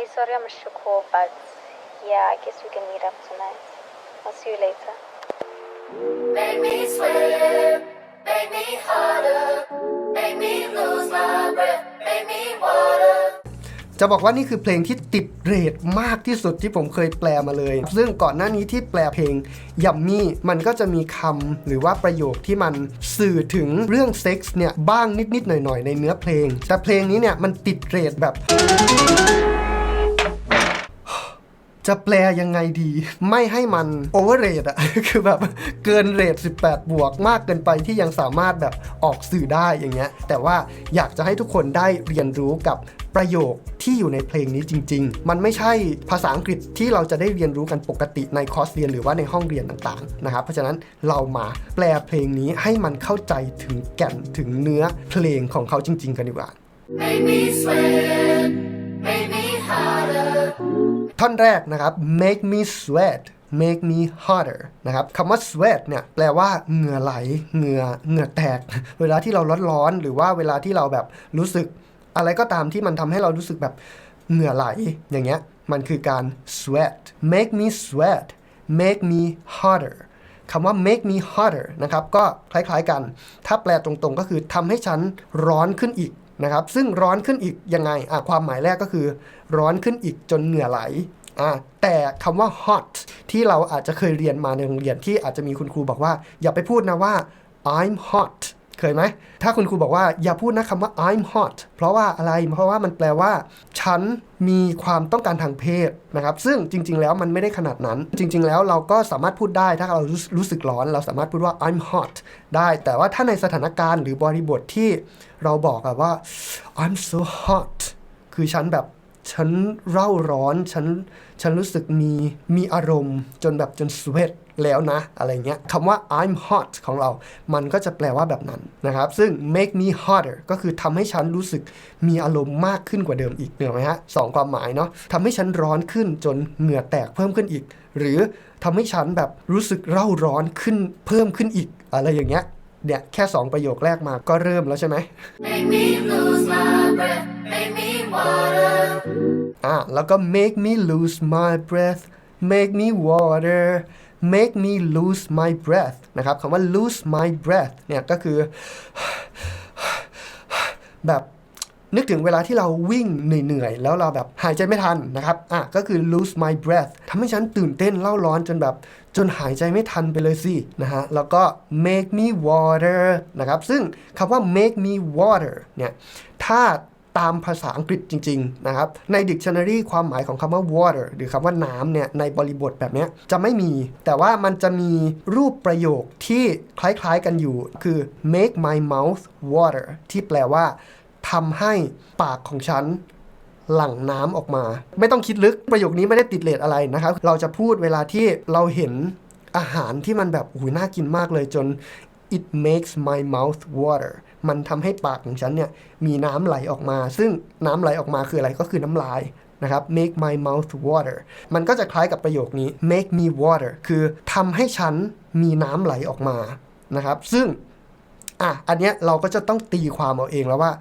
Hey, sorry I'm cool, but yeah, I guess we can meet up tonight. I'll see you later. Make me sweat, make me harder, make me lose my breath, make me water. จะบอกว่านี่คือเพลงที่ติดเรทมากที่สุดที่ผมเคยแปลมาเลย ซึ่งก่อนหน้านี้ที่แปลเพลงยัมมี่มันก็จะมีคำหรือว่าประโยคที่มันสื่อถึงเรื่องเซ็กส์เนี่ยบ้างนิดๆหน่อยๆ ในเนื้อเพลง แต่เพลงนี้เนี่ยมันติดเรทแบบ จะแปลยังไงดี ไม่ให้มันโอเวอร์เรทอะคือแบบเกินเรท18 บวกมากเกินไปที่ยังสามารถแบบออกสื่อได้อย่างเงี้ย แต่ว่าอยากจะให้ทุกคนได้เรียนรู้กับประโยคที่อยู่ในเพลงนี้จริง ๆ มันไม่ใช่ภาษาอังกฤษที่เราจะได้เรียนรู้กันปกติในคอร์สเรียนหรือว่าในห้องเรียนต่างๆ นะครับ เพราะฉะนั้นเรามาแปลเพลงนี้ให้มันเข้าใจถึงแก่นถึงเนื้อเพลงของเขาจริง ๆ กันดีกว่า Make me sweat, make me harder. ท่อนแรกนะครับ make me sweat make me hotter นะครับคำว่า sweat เนี่ยแปลว่าเหงื่อไหลเหงื่อเหงื่อแตก เวลาที่เราร้อนๆหรือว่าเวลาที่เราแบบรู้สึก อะไรก็ตามที่มันทำให้เรารู้สึกแบบเหงื่อไหลอย่างเงี้ยมันคือการ sweat make me sweat make me hotter คำว่า make me hotter นะครับ ก็คล้ายๆกัน ถ้าแปลตรงๆ ก็คือทำให้ฉันร้อนขึ้นอีก นะครับซึ่งร้อนขึ้นอีกยังไงความหมายแรกก็คือ ร้อนขึ้นอีกจนเหงื่อไหลแต่คำว่า hot ที่เราอาจจะเคยเรียนมาในโรงเรียนที่อาจจะมีคุณครูบอกว่า อย่าไปพูดนะว่า I'm hot เคยไหม ถ้าคุณครูบอกว่าอย่าพูดนะคำว่า I'm hot เพราะว่าอะไร เพราะว่ามันแปลว่า ฉันมีความต้องการทางเพศนะครับ ซึ่งจริง ๆ แล้วมันไม่ได้ขนาดนั้น จริง ๆ แล้วเราก็สามารถพูดได้ ถ้าเรารู้รู้สึกร้อน เราสามารถพูดว่า I'm hot ได้ แต่ว่าถ้าในสถานการณ์หรือบริบทที่เราบอกว่า I'm so hot คือฉันแบบฉันเร่าร้อน ฉัน ฉันรู้สึกมี มีอารมณ์ จนแบบจนสเวต แล้วนะอะไรเงี้ยคำว่า I'm hot ของเรา มันก็จะแปลว่าแบบนั้นนะครับ ซึ่ง make me hotter ก็คือทำให้ฉันรู้สึกมีอารมณ์มากขึ้นกว่าเดิมอีกเหนือไหมฮะสองความหมายเนาะทำให้ฉันร้อนขึ้นจนเหงื่อแตกเพิ่มขึ้นอีก หรือทำให้ฉันแบบรู้สึกเร่าร้อนขึ้นเพิ่มขึ้นอีก อะไรอย่างเงี้ยเนี่ยแค่สองประโยคแรกมาก็เริ่มแล้วใช่ไหม Make me lose my breath, make me water. อะแล้วก็ make me lose my breath make me water make me lose my breath นะครับคำว่า lose my breath เนี่ยก็คือ แบบนึกถึงเวลาที่เราวิ่งเหนื่อยๆ แล้วเราแบบหายใจไม่ทันนะครับ อะ ก็คือ lose my breath ทำให้ฉันตื่นเต้นเล่าร้อนจนแบบ จนหายใจไม่ทันไปเลยสิ นะฮะ แล้วก็ make me water นะครับ ซึ่งคำว่า make me water เนี่ย ถ้า ตามภาษาอังกฤษจริง ๆ นะครับ ใน dictionary ความหมายของคำว่า water หรือคำว่าน้ำเนี่ย ในบริบทแบบนี้จะไม่มี แต่ว่ามันจะมีรูปประโยคที่คล้ายๆกันอยู่ คือ make my mouth water ที่แปลว่าทำให้ปากของฉันหลั่งน้ำออกมา ไม่ต้องคิดลึกประโยคนี้ไม่ได้ติดเลทอะไรนะครับ เราจะพูดเวลาที่เราเห็นอาหารที่มันแบบอุ้ยน่ากินมากเลยจน it makes my mouth water มันทำให้ปากของฉันเนี่ยมีน้ำไหลออกมา ซึ่งน้ำไหลออกมาคืออะไรก็คือน้ำลายนะครับ make my mouth water มันก็จะคล้ายกับประโยคนี้ make me water คือทำให้ฉันมีน้ำไหลออกมานะครับ ซึ่งอะอันเนี้ยเราก็จะต้องตีความเอาเองแล้วว่า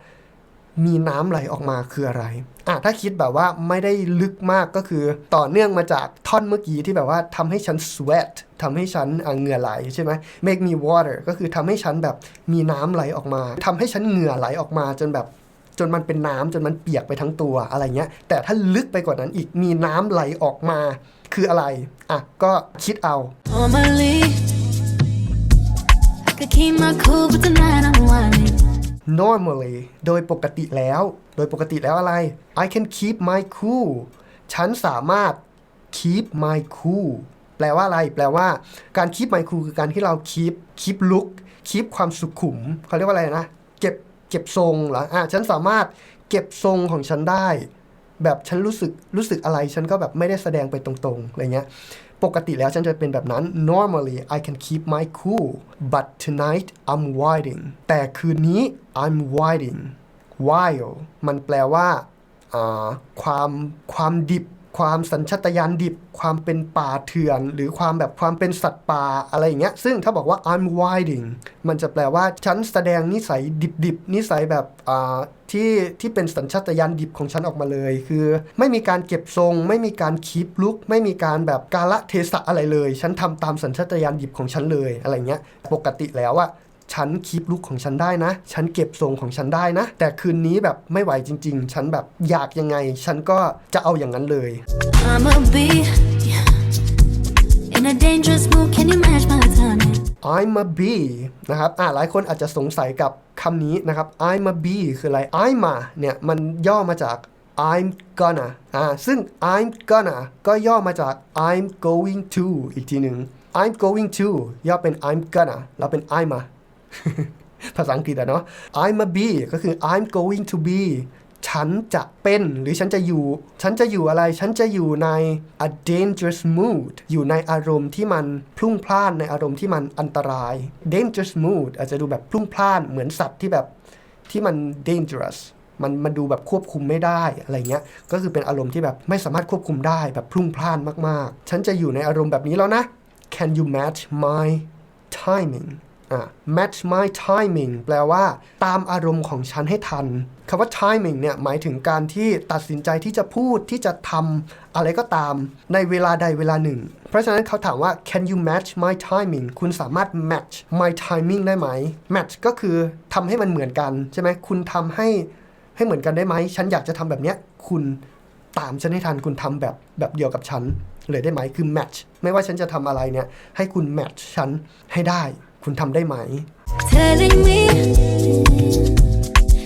มีน้ำไหลออกมาคืออะไรอะถ้าคิดแบบว่าไม่ได้ลึกมากก็คือ ต่อเนื่องมาจากท่อนเมื่อกี้ที่แบบว่าทำให้ฉัน sweat ทำให้ฉันอะเหงื่อไหลใช่ไหม make me water ก็คือทำให้ฉันแบบมีน้ำไหลออกมาทำให้ฉันเหงื่อไหลออกมาจนแบบจนมันเป็นน้ำจนมันเปียกไปทั้งตัวอะไรเงี้ย แต่ถ้าลึกไปกว่านั้นอีกมีน้ำไหลออกมาคืออะไร อะ ก็คิดเอา Normally, I could keep my cool, but tonight I'm whining. Normally โดยปกติแล้ว โดยปกติแล้วอะไร I can keep my cool ฉันสามารถ keep my cool แปลว่าอะไร แปลว่าการ keep my cool คือการที่เรา keep keep look keep ความสุขุมเขาเรียกว่าอะไรนะ เก็บเก็บทรงเหรออะฉันสามารถเก็บทรงของฉันได้ แบบฉันรู้สึกรู้สึกอะไร ฉันก็แบบไม่ได้แสดงไปตรงๆอะไรเงี้ย ปกติแล้วฉันจะเป็นแบบนั้น normally I can keep my cool but tonight I'm whiting แต่คืนนี้ I'm whiting while มันแปลว่าอ่าความความดิบ ความสัญชาตญาณดิบ ความเป็นป่าเถื่อน หรือความแบบความเป็นสัตว์ป่าอะไรอย่างเงี้ย ซึ่งถ้าบอกว่า I'm wilding มันจะแปลว่าฉันแสดงนิสัยดิบๆ นิสัยแบบอ่าที่ที่เป็นสัญชาตญาณดิบของฉันออกมาเลย คือ ไม่มีการเก็บทรง ไม่มีการคีปลุก ไม่มีการแบบกาละเทศะอะไรเลย ฉันทำตามสัญชาตญาณดิบของฉันเลยอะไรเงี้ย ปกติแล้วอะ ฉันคีปลุกของฉันได้นะ ฉันเก็บทรงของฉันได้นะ แต่คืนนี้แบบไม่ไหวจริง ๆ ฉันแบบอยากยังไง ฉันก็จะเอาอย่างนั้นเลย I'm a bee in a dangerous mood. Can you match my timing? I'm a bee นะครับอ่าหลายคนอาจจะสงสัยกับคำนี้นะครับ I'm a bee คืออะไร I'm a เนี่ย มันย่อมาจาก I'm gonna อ่าซึ่ง I'm gonna ก็ย่อมาจาก I'm going to อีกทีหนึ่ง I'm going to ย่อเป็น I'm gonna แล้วเป็น I'm a ภาษาอังกฤษอะเนาะ I'm a be ก็คือ I'm going to be ฉันจะเป็นหรือฉันจะอยู่ ฉันจะอยู่อะไร ฉันจะอยู่ใน a dangerous mood อยู่ในอารมณ์ที่มันพลุ่งพล่านในอารมณ์ที่มันอันตราย dangerous mood อาจจะดูแบบพลุ่งพล่านเหมือนสัตว์ที่แบบที่มัน dangerous มันมันดูแบบควบคุมไม่ได้อะไรเงี้ย ก็คือเป็นอารมณ์ที่แบบไม่สามารถควบคุมได้แบบพลุ่งพล่านมากๆ ฉันจะอยู่ในอารมณ์แบบนี้แล้วนะ Can you match my timing match my timing แปลว่า ตามอารมณ์ของฉันให้ทันคำว่า timing เนี่ยหมายถึงการที่ตัดสินใจที่จะพูดที่จะทำอะไรก็ตาม ในเวลาใดเวลาหนึ่ง เพราะฉะนั้นเขาถามว่า can you match my timing คุณสามารถ match my timing ได้ไหม match ก็คือทำให้มันเหมือนกันใช่ไหมคุณทำให้ให้เหมือนกันได้ไหม ฉันอยากจะทำแบบเนี้ยคุณตามฉันให้ทันคุณทำแบบแบบเดียวกับฉันเลยได้ไหมคือ match ไม่ว่าฉันจะทำอะไรเนี่ยให้คุณ match ฉันให้ได้ คุณทำได้ไหม Telling me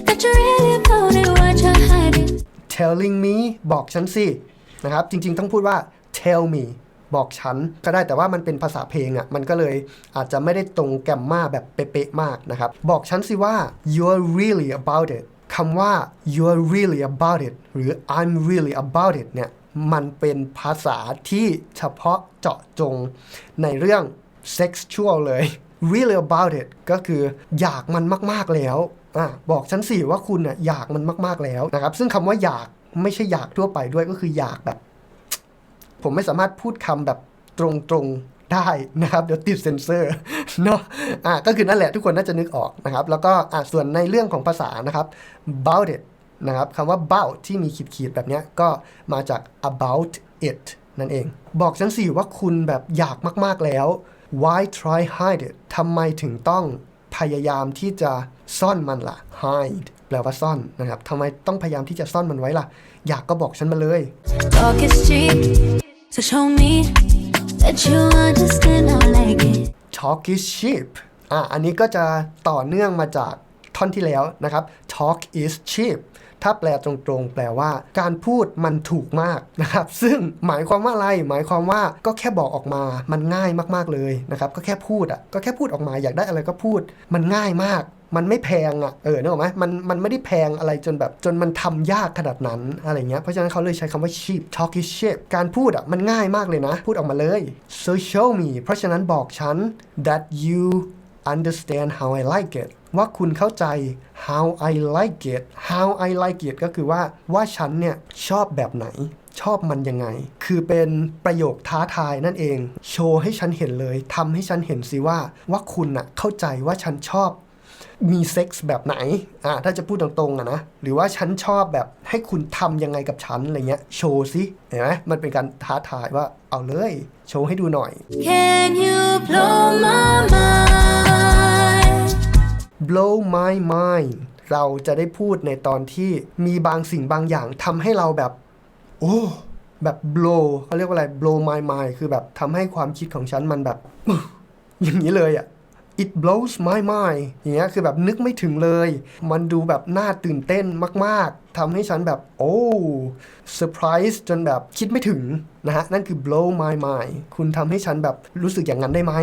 that you really about it, what you're hiding. telling me บอกฉันสินะครับ จริง ๆ ต้องพูดว่า tell me บอกฉันก็ได้แต่ว่ามันเป็นภาษาเพลงอะ่ะ มันก็เลยอาจจะไม่ได้ตรงแกมมาแบบเป๊ะๆมากนะครับ บอกฉันสิว่า you're really about it คำว่า you're really about it หรือ I'm really about it เนี่ย มันเป็นภาษาที่เฉพาะเจาะจงในเรื่อง sexual เลย really about it ก็คืออยากมันมากๆแล้วอบอกฉันสิว่าคุณน่ะอยากมันมากๆแล้วนะครับ ซึ่งคำว่าอยากไม่ใช่อยากทั่วไปด้วยก็คืออยากแบบ ผมไม่สามารถพูดคำแบบตรงๆได้นะครับ เดี๋ยวติดเซ็นเซอร์เนาะอะก็คือนั่นแหละทุกคนน่าจะนึกออกนะครับ แล้วก็อะส่วนในเรื่องของภาษานะครับ about it นะครับคำว่า about ที่มีขีดๆแบบนี้ก็มาจาก about it นั่นเอง บอกฉันสิว่าคุณแบบอยากมากๆแล้ว why try hide it ทำไมถึงต้องพยายามที่จะซ่อนมันล่ะ hide แปลว่าซ่อนนะครับทำไมต้องพยายามที่จะซ่อนมันไว้ล่ะ อยากก็บอกฉันมาเลย Talk is cheap, so show me that you understand how I like it. talk is cheap อะอันนี้ก็จะต่อเนื่องมาจากท่อนที่แล้วนะครับ talk is cheap ถ้าแปลตรงๆ แปลว่า การพูดมันถูกมากนะครับ ซึ่งหมายความว่าอะไร หมายความว่าก็แค่บอกออกมา มันง่ายมากๆเลยนะครับ ก็แค่พูดอะ ก็แค่พูดออกมา อยากได้อะไรก็พูด มันง่ายมากมันไม่แพงอะ เออนึกออกไหมมัน มันไม่ได้แพงอะไรจนแบบ จนมันทำยากขนาดนั้นอะไรเงี้ย เพราะฉะนั้นเขาเลยใช้คำว่า cheap talk is cheap การพูดอะ มันง่ายมากเลยนะ พูดออกมาเลย so show me เพราะฉะนั้นบอกฉัน that you understand how I like it ว่าคุณเข้าใจ how I like it how I like it ก็คือว่าว่าฉันเนี่ยชอบแบบไหน ชอบมันยังไง คือเป็นประโยคท้าทายนั่นเอง โชว์ให้ฉันเห็นเลยทำให้ฉันเห็นสิว่า ว่าคุณอะเข้าใจว่าฉันชอบ มีเซ็กส์แบบไหนอ่าถ้าจะพูดตรงๆอะนะ หรือว่าฉันชอบแบบให้คุณทำยังไงกับฉันอะไรเงี้ย โชว์สิเห็นไหมมันเป็นการท้าทายว่าเอาเลย โชว์ให้ดูหน่อย Can you blow my mind? blow my mind เราจะได้พูดในตอนที่มีบางสิ่งบางอย่างทำให้เราแบบ โอ้แบบ blow เขาเรียกว่าอะไร blow my mind คือแบบทำให้ความคิดของฉันมันแบบ อย่างนี้เลยอะ it blows my mind อย่างเงี้ยคือแบบนึกไม่ถึงเลย มันดูแบบน่าตื่นเต้นมาก ๆทำให้ฉันแบบโอ้เซอร์ไพรส์จนแบบคิดไม่ถึงนะฮะ นั่นคือ blow my mind คุณทำให้ฉันแบบรู้สึกอย่างนั้นได้ไหม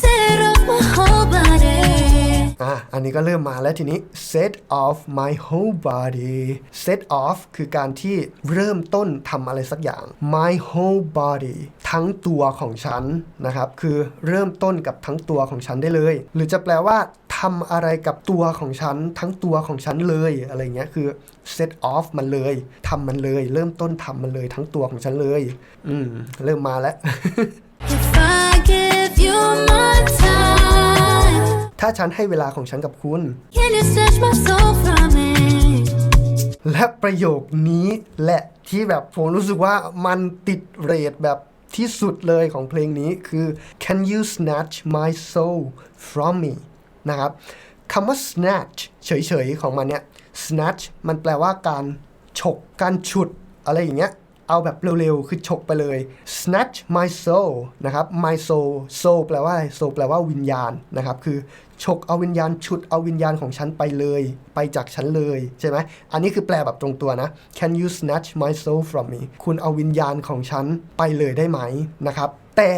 Set off my whole body. อะอันนี้ก็เริ่มมาแล้วทีนี้ set off my whole body set off คือการที่เริ่มต้นทำอะไรสักอย่าง my whole body ทั้งตัวของฉันนะครับ คือเริ่มต้นกับทั้งตัวของฉันได้เลย หรือจะแปลว่าทำอะไรกับตัวของฉัน ทั้งตัวของฉันเลยอะไรเงี้ยคือ set off มันเลยทำมันเลย เริ่มต้นทำมันเลยทั้งตัวของฉันเลย อืม เริ่มมาแล้ว If I give you my ถ้าฉันให้เวลาของฉันกับคุณ can you snatch my soul from me? และประโยคนี้แหละที่แบบผมรู้สึกว่ามันติดเรทแบบที่สุดเลยของเพลงนี้คือ Can you snatch my soul from me นะครับคำว่า snatch เฉยๆ ของมันเนี่ย snatch มันแปลว่าการฉก การฉุด อะไรอย่างเงี้ย เอาแบบเร็วๆ คือฉกไปเลย snatch my soul นะครับ my soul soul แปลว่าอะไร soul แปลว่าวิญญาณนะครับ คือฉกเอาวิญญาณฉุดเอาวิญญาณของฉันไปเลย ไปจากฉันเลยใช่ไหม อันนี้คือแปลแบบตรงตัวนะ Can you snatch my soul from me คุณเอาวิญญาณของฉันไปเลยได้ไหมนะครับ แต่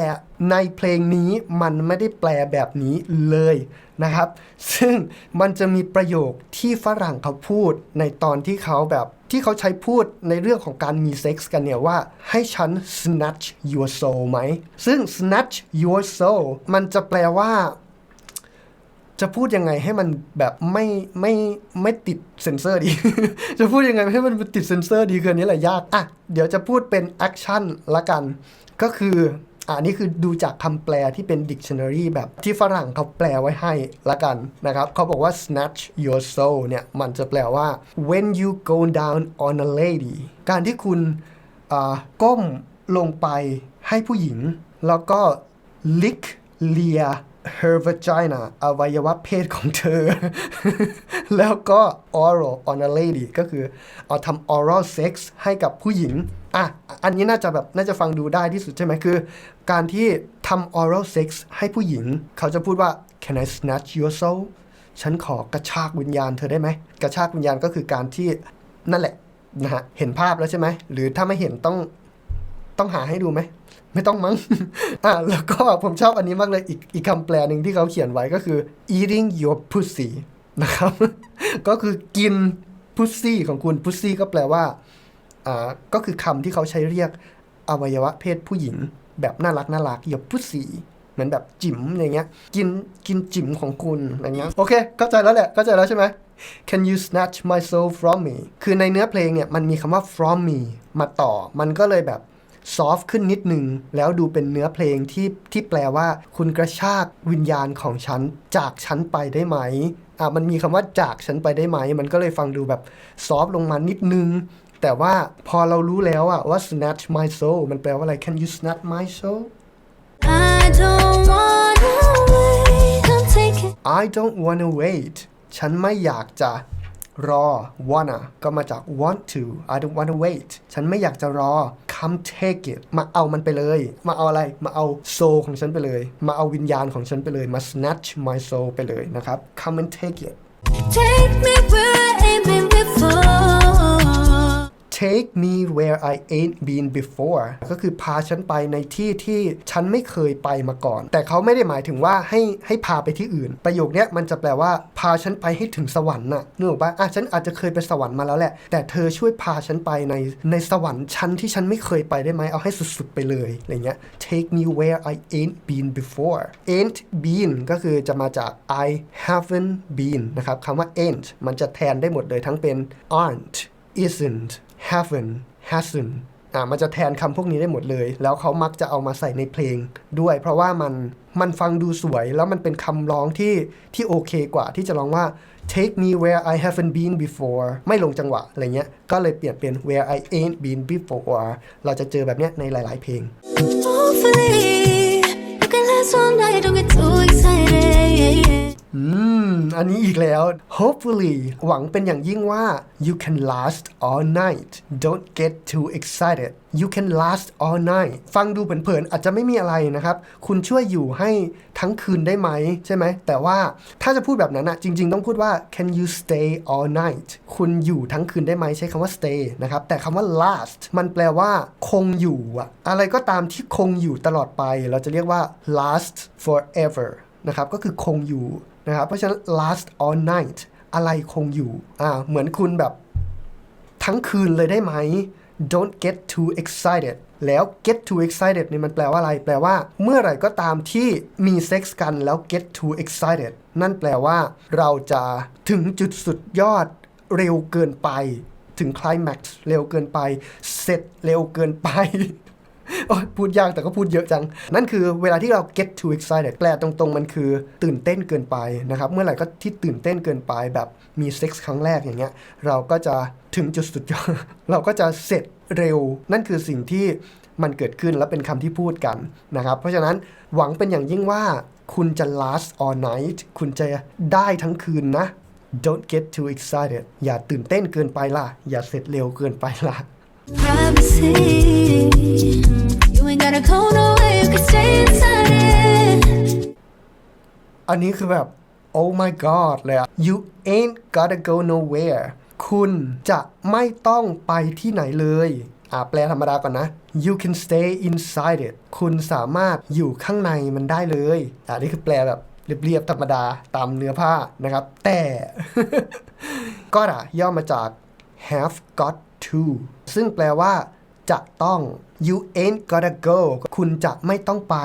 ในเพลงนี้มันไม่ได้แปลแบบนี้เลยนะครับ ซึ่งมันจะมีประโยคที่ฝรั่งเขาพูดในตอนที่เขาแบบที่เขาใช้พูดในเรื่องของการมีเซ็กส์กันเนี่ยว่า ให้ฉัน snatch your soul ไหม ซึ่ง snatch your soul มันจะแปลว่า จะพูดยังไงให้มันแบบไม่ไม่ไม่ติดเซนเซอร์ดี จะพูดยังไงให้มันติดเซนเซอร์ดีคืออนนี้แหละยาก อะ เดี๋ยวจะพูดเป็นแอคชั่นละกัน ก็คือ อันนี้คือดูจากคำแปลที่เป็น dictionary แบบที่ฝรั่งเขาแปลไว้ให้ละกันนะครับเขาบอกว่า snatch your soul เนี่ยมันจะแปลว่า when you go down on a lady การที่คุณอ่าก้มลงไปให้ผู้หญิง แล้วก็ lick เลีย her vagina อวัยวะเพศของเธอ แล้วก็ oral on a lady ก็คือเอาทำ oral sex ให้กับผู้หญิง อะ อันนี้น่าจะแบบน่าจะฟังดูได้ที่สุดใช่ไหมคือ การที่ทำ oral sex ให้ผู้หญิง เขาจะพูดว่า can I snatch your soul ฉันขอกระชากวิญญาณเธอได้ไหม กระชากวิญญาณก็คือการที่นั่นแหละนะฮะ เห็นภาพแล้วใช่ไหม หรือถ้าไม่เห็นต้องต้องหาให้ดูไหม ไม่ต้องมั้งอะแล้วก็ผมชอบอันนี้มากเลยอีกอีกคำแปลหนึ่งที่เขาเขียนไว้ก็คือ eating your pussy นะครับ ก็คือกิน pussy ของคุณ pussy ก็แปลว่าอ่าก็คือคำที่เขาใช้เรียกอวัยวะเพศผู้หญิง แบบน่ารักน่ารัก your pussy เหมือนแบบจิ๋มอย่างเงี้ย กินกินจิ๋มของคุณอะไรเงี้ยโอเค เข้าใจแล้วแหละ เข้าใจแล้วใช่ไหม Can you snatch my soul from me คือในเนื้อเพลงเนี่ย มันมีคำว่า from me มาต่อ มันก็เลยแบบ ซอฟต์ขึ้นนิดนึงแล้วดูเป็นเนื้อเพลงที่ที่แปลว่า คุณกระชากวิญญาณของฉันจากฉันไปได้ไหมอะมันมีคำว่าจากฉันไปได้ไหม มันก็เลยฟังดูแบบซอฟต์ลงมานิดนึง แต่ว่าพอเรารู้แล้วอะว่า snatch my soul มันแปลว่าอะไร Can you snatch my soul I don't wanna wait. I'm taking. I don't wanna wait ฉันไม่อยากจะรอ wanna ก็มาจาก want to I don't wanna wait ฉันไม่อยากจะรอ come take it มาเอามันไปเลย มาเอาอะไรมาเอาโซ่ของฉันไปเลย มาเอาวิญญาณของฉันไปเลย มา snatch my soul ไปเลยนะครับ come and take it Take me where I've been before. Take me where I ain't been before ก็คือพาฉันไปในที่ที่ฉันไม่เคยไปมาก่อน แต่เขาไม่ได้หมายถึงว่าให้ให้พาไปที่อื่น ประโยคนี้มันจะแปลว่า พาฉันไปให้ถึงสวรรค์น่ะนึกออกปะอะฉันอาจจะเคยไปสวรรค์มาแล้วแหละ แต่เธอช่วยพาฉันไปในในสวรรค์ชั้นที่ฉันไม่เคยไปได้ไหมเอาให้สุดๆไปเลยอะไรเงี้ย take me where I ain't been before ain't been ก็คือจะมาจาก I haven't been นะครับคำว่า ain't มันจะแทนได้หมดเลยทั้งเป็น aren't isn't haven't hasn't อ่ามันจะแทนคำพวกนี้ได้หมดเลย แล้วเขามักจะเอามาใส่ในเพลงด้วย เพราะว่ามันมันฟังดูสวย แล้วมันเป็นคำร้องที่ที่โอเคกว่า ที่จะร้องว่า take me where I haven't been before ไม่ลงจังหวะอะไรเงี้ย ก็เลยเปลี่ยนเป็น where I ain't been before เราจะเจอแบบเนี้ยในหลาย ๆ เพลง อืม อันนี้อีกแล้ว hopefully หวังเป็นอย่างยิ่งว่า you can last all night don't get too excited you can last all night ฟังดูเผินๆอาจจะไม่มีอะไรนะครับ คุณช่วยอยู่ให้ทั้งคืนได้ไหมใช่ไหม แต่ว่าถ้าจะพูดแบบนั้นอะจริง ๆ ต้องพูดว่า can you stay all night คุณอยู่ทั้งคืนได้ไหมใช้คำว่า stay นะครับ แต่คำว่า last มันแปลว่า คงอยู่อะอะไรก็ตามที่คงอยู่ตลอดไป เราจะเรียกว่า last forever นะครับ ก็คือคงอยู่นะครับ เพราะฉะนั้น last all night อะไรคงอยู่อ่าเหมือนคุณแบบทั้งคืนเลยได้ไหม don't get too excited แล้ว get too excited นี่มันแปลว่าอะไร แปลว่าเมื่อไหร่ก็ตามที่มีเซ็กส์กันแล้ว get too excited นั่นแปลว่า เราจะถึงจุดสุดยอดเร็วเกินไป ถึง climax เร็วเกินไป เสร็จเร็วเกินไปพูดยากแต่ก็พูดเยอะจัง นั่นคือเวลาที่เรา get too excited แปลตรงๆ มันคือตื่นเต้นเกินไปนะครับ เมื่อไหร่ก็ที่ตื่นเต้นเกินไปแบบ มีเซ็กส์ครั้งแรกอย่างเงี้ยเราก็จะถึงจุดสุดยอดเราก็จะเสร็จเร็ว นั่นคือสิ่งที่มันเกิดขึ้นและเป็นคำที่พูดกันนะครับ เพราะฉะนั้นหวังเป็นอย่างยิ่งว่าคุณจะ last all night คุณจะได้ทั้งคืนนะ don't get too excited อย่าตื่นเต้นเกินไปล่ะ อย่าเสร็จเร็วเกินไปล่ะ Privacy. You ain't gotta go nowhere, you can stay inside it. อันนี้คือแบบ oh my god เลยอะ you ain't gotta go nowhere คุณจะไม่ต้องไปที่ไหนเลยอ่าแปลธรรมดาก่อนนะ you can stay inside it คุณสามารถอยู่ข้างในมันได้เลยอ่านี่คือแปลแบบเรียบๆธรรมดาตามเนื้อผ้านะครับ แต่ ก็อะย่อมาจาก have got to ซึ่งแปลว่า จะต้อง you ain't gotta go คุณจะไม่ต้องไป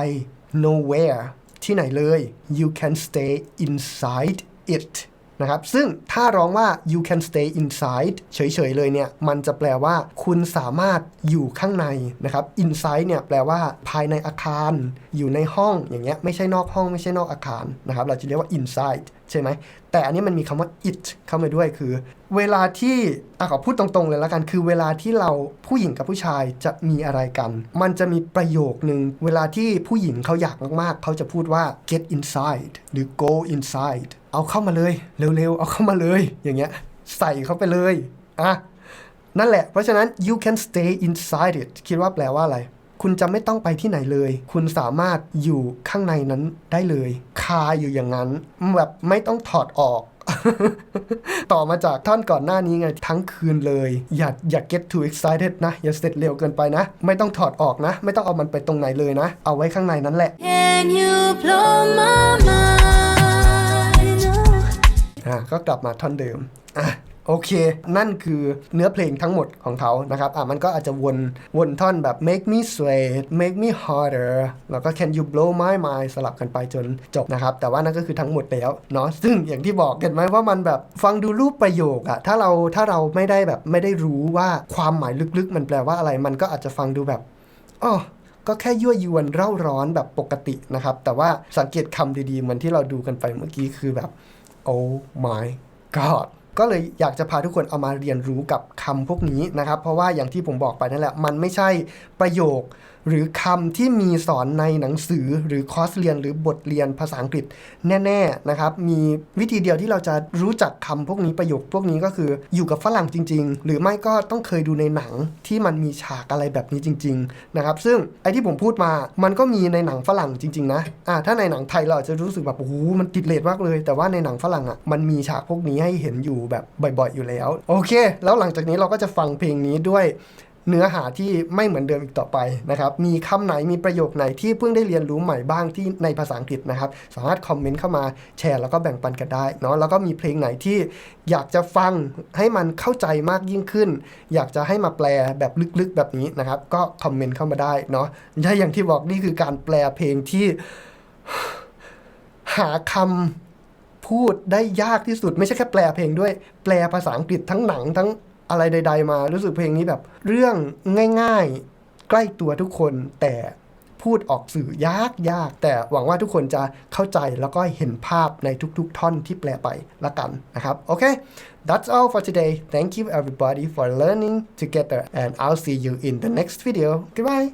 nowhere ที่ไหนเลย you can stay inside it นะครับซึ่งถ้าร้องว่า you can stay inside เฉยๆเลยเนี่ย มันจะแปลว่า คุณสามารถอยู่ข้างในนะครับ inside เนี่ยแปลว่าภายในอาคาร อยู่ในห้องอย่างเงี้ยไม่ใช่นอกห้องไม่ใช่นอกอาคารนะครับ เราจะเรียกว่า inside ใช่ไหม แต่อันนี้มันมีคำว่า it เข้ามาด้วยคือ เวลาที่อะขอพูดตรงๆเลยล้วกัน คือเวลาที่เราผู้หญิงกับผู้ชายจะมีอะไรกัน มันจะมีประโยคนึง เวลาที่ผู้หญิงเขาอยากมากๆ เขาจะพูดว่า get inside หรือ go inside เอาเข้ามาเลย เร็วๆ เอาเข้ามาเลย อย่างเงี้ย ใส่เข้าไปเลย อะ นั่นแหละ เพราะฉะนั้น you can stay inside it คิดว่าแปลว่าอะไร คุณจะไม่ต้องไปที่ไหนเลย คุณสามารถอยู่ข้างในนั้นได้เลย คาอยู่อย่างนั้น แบบไม่ต้องถอดออกต่อมาจากท่อนก่อนหน้านี้ไง ทั้งคืนเลย อย่าอย่า get too excited นะ อย่าเสร็จเร็วเกินไปนะ ไม่ต้องถอดออกนะ ไม่ต้องเอามันไปตรงไหนเลยนะ เอาไว้ข้างในนั้นแหละ Can you blow my mind? Oh. อะก็กลับมาท่อนเดิมอะ โอเค นั่นคือเนื้อเพลงทั้งหมดของเขานะครับอะมันก็อาจจะวนวนท่อนแบบ make me sweat make me harder แล้วก็ can you blow my mind สลับกันไปจนจบนะครับ แต่ว่านั่นก็คือทั้งหมดแล้วเนาะซึ่งอย่างที่บอกเห็นไหมว่ามันแบบฟังดูรูปประโยคอะถ้าเราถ้าเราไม่ได้แบบไม่ได้รู้ว่าความหมายลึกๆ มันแปลว่าอะไรมันก็อาจจะฟังดูแบบอ๋อก็แค่ยั่วยวนเร่าร้อนแบบปกตินะครับ แต่ว่าสังเกตคำดีๆเหมือนที่เราดูกันไปเมื่อกี้คือแบบ oh my god ก็เลยอยากจะพาทุกคนเอามาเรียนรู้กับคำพวกนี้นะครับ เพราะว่าอย่างที่ผมบอกไปนั่นแหละ มันไม่ใช่ประโยค หรือคำที่มีสอนในหนังสือหรือคอร์สเรียน หรือบทเรียนภาษาอังกฤษแน่ๆนะครับ มีวิธีเดียวที่เราจะรู้จักคำพวกนี้ประโยค พวกนี้ก็คืออยู่กับฝรั่งจริง ๆ หรือไม่ก็ต้องเคยดูในหนังที่มันมีฉากอะไรแบบนี้จริง ๆ นะครับ ซึ่งไอ้ที่ผมพูดมามันก็มีในหนังฝรั่งจริง ๆ นะอ่าถ้าในหนังไทยเราอาจจะรู้สึกแบบโอ้โหมันติดเลทมากเลย แต่ว่าในหนังฝรั่งอะมันมีฉากพวกนี้ให้เห็นอยู่แบบบ่อยๆอยู่แล้ว โอเค แล้วหลังจากนี้เราก็จะฟังเพลงนี้ด้วยเนื้อหาที่ไม่เหมือนเดิมอีกต่อไปนะครับ มีคำไหนมีประโยคไหนที่เพิ่งได้เรียนรู้ใหม่บ้างที่ในภาษาอังกฤษนะครับ สามารถคอมเมนต์เข้ามาแชร์แล้วก็แบ่งปันกันได้เนาะ แล้วก็มีเพลงไหนที่อยากจะฟังให้มันเข้าใจมากยิ่งขึ้น อยากจะให้มาแปลแบบลึกๆแบบนี้นะครับ ก็คอมเมนต์เข้ามาได้เนาะและอย่างที่บอกนี่คือการแปลเพลงที่หาคำ พูดได้ยากที่สุด ไม่ใช่แค่แปลเพลงด้วย แปลภาษาอังกฤษทั้งหนังทั้งอะไรใด ๆ มา รู้สึกเพลงนี้แบบ เรื่องง่าย ๆ ใกล้ตัวทุกคน แต่พูดออกสื่อยากยาก แต่หวังว่าทุกคนจะเข้าใจแล้วก็เห็นภาพในทุกๆ ท่อนที่แปลไปละกันนะครับ โอเค that's all for today thank you everybody for learning together and I'll see you in the next video goodbye